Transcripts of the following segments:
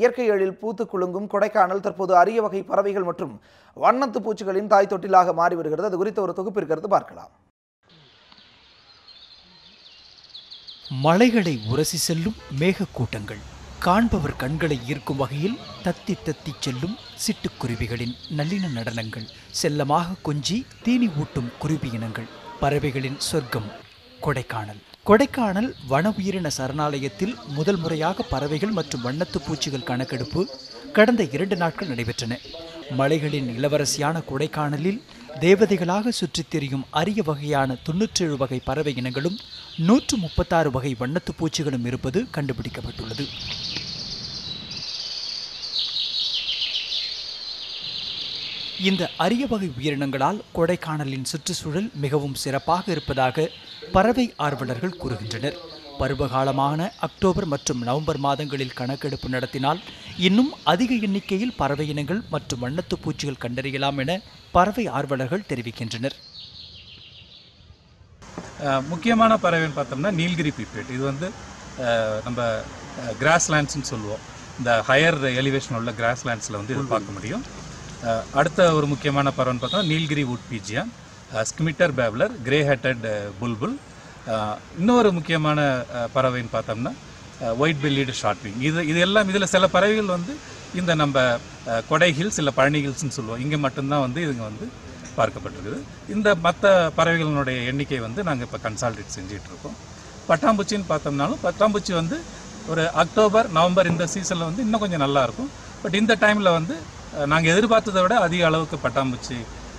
இயற்கை எழில் பூத்து குலுங்கும் கொடைக்கானல் தற்போது அரிய வகை பறவைகள் மற்றும் வண்ணத்து பூச்சிகளின் தாய் தொட்டிலாக மாறி வருகிறது. அது குறித்த ஒரு தொகுப்பு இருக்கிறது பார்க்கலாம். மலைகளை உரசி செல்லும் மேகக்கூட்டங்கள். காண்பவர் கண்களை ஈர்க்கும் வகையில் தத்தி தத்தி செல்லும் சிட்டுக்குருவிகளின் நல்லின நடனங்கள். செல்லமாக கொஞ்சி தீனி ஊட்டும் குருவி இனங்கள். பறவைகளின் சொர்க்கம் கொடைக்கானல். கொடைக்கானல் வன உயிரின சரணாலயத்தில் முதல் முறையாக பறவைகள் மற்றும் வண்ணத்துப் பூச்சிகள் கணக்கெடுப்பு கடந்த இரண்டு நாட்கள் நடைபெற்றன. மலைகளின் இளவரசியான கொடைக்கானலில் தேவதைகளாக சுற்றித் திரியும் அரிய வகையான தொன்னூற்றேழு வகை பறவை இனங்களும் நூற்று முப்பத்தாறு வகை வண்ணத்துப் பூச்சிகளும் இருப்பது கண்டுபிடிக்கப்பட்டுள்ளது. இந்த அரிய வகை உயிரினங்களால் கொடைக்கானலின் சுற்றுச்சூழல் மிகவும் சிறப்பாக இருப்பதாக பறவை ஆர்வலர்கள் கூறுகின்றனர். பருவகாலமான அக்டோபர் மற்றும் நவம்பர் மாதங்களில் கணக்கெடுப்பு நடத்தினால் இன்னும் அதிக எண்ணிக்கையில் பறவை இனங்கள் மற்றும் வண்ணத்து பூச்சிகள் கண்டறியலாம் என பறவை ஆர்வலர்கள் தெரிவிக்கின்றனர். முக்கியமான பறவைன்னு பார்த்தோம்னா நீல்கிரி பீப்பேட். இது வந்து நம்ம கிராஸ்லேண்ட்ஸ்னு சொல்லுவோம். இந்த ஹையர் எலிவேஷன் உள்ள கிராஸ்லேண்ட்ஸில் வந்து இது பார்க்க முடியும். அடுத்த ஒரு முக்கியமான பறவைன்னு பார்த்தோம்னா Nilgiri wood pigeon scimitar babbler grey headed bulbul. இன்னொரு முக்கியமான பறவைன்னு பார்த்தோம்னா ஒயிட் பெல்லிடு ஷார்ட்விங் இது இது எல்லாம் இதில் சில பறவைகள் வந்து இந்த நம்ம கொடை ஹில்ஸ் இல்லை பழனி ஹில்ஸ்னு சொல்லுவோம். இங்கே மட்டும்தான் வந்து இதுங்க வந்து பார்க்கப்பட்டிருக்குது. இந்த மற்ற பறவைகளினுடைய எண்ணிக்கை வந்து நாங்கள் இப்போ கன்சால்டேட் செஞ்சிகிட்ருக்கோம் பட்டாம்பூச்சின்னு பார்த்தோம்னாலும் பட்டாம்பூச்சி வந்து ஒரு அக்டோபர் நவம்பர் இந்த சீசனில் வந்து இன்னும் கொஞ்சம் நல்லாயிருக்கும் பட் இந்த டைமில் வந்து நாங்கள் எதிர்பார்த்ததை விட அதிக அளவுக்கு பட்டாம்பூச்சி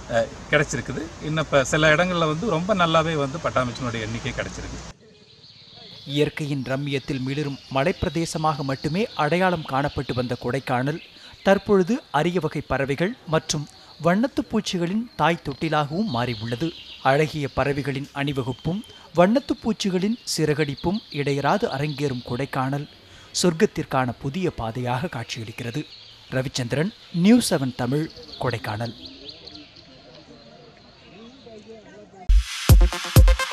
கிடச்சிருக்குது கிடைச்சிருக்குது. இன்னும் இப்போ சில இடங்களில் வந்து ரொம்ப நல்லாவே வந்து பட்டாம்பூச்சினுடைய எண்ணிக்கை கிடைச்சிருக்கு. இயற்கையின் ரம்மியத்தில் மிளிரும் மலைப்பிரதேசமாக மட்டுமே அடையாளம் காணப்பட்டு வந்த கொடைக்கானல் தற்பொழுது அரிய வகை பறவைகள் மற்றும் வண்ணத்து பூச்சிகளின் தாய் தொட்டிலாகவும் மாறியுள்ளது. அழகிய பறவைகளின் அணிவகுப்பும் வண்ணத்துப் பூச்சிகளின் சிறகடிப்பும் இடையராது அரங்கேறும் கொடைக்கானல் சொர்க்கத்திற்கான புதிய பாதையாக காட்சியளிக்கிறது. Ravichandran news seven Tamil Kodaikanal Thank you.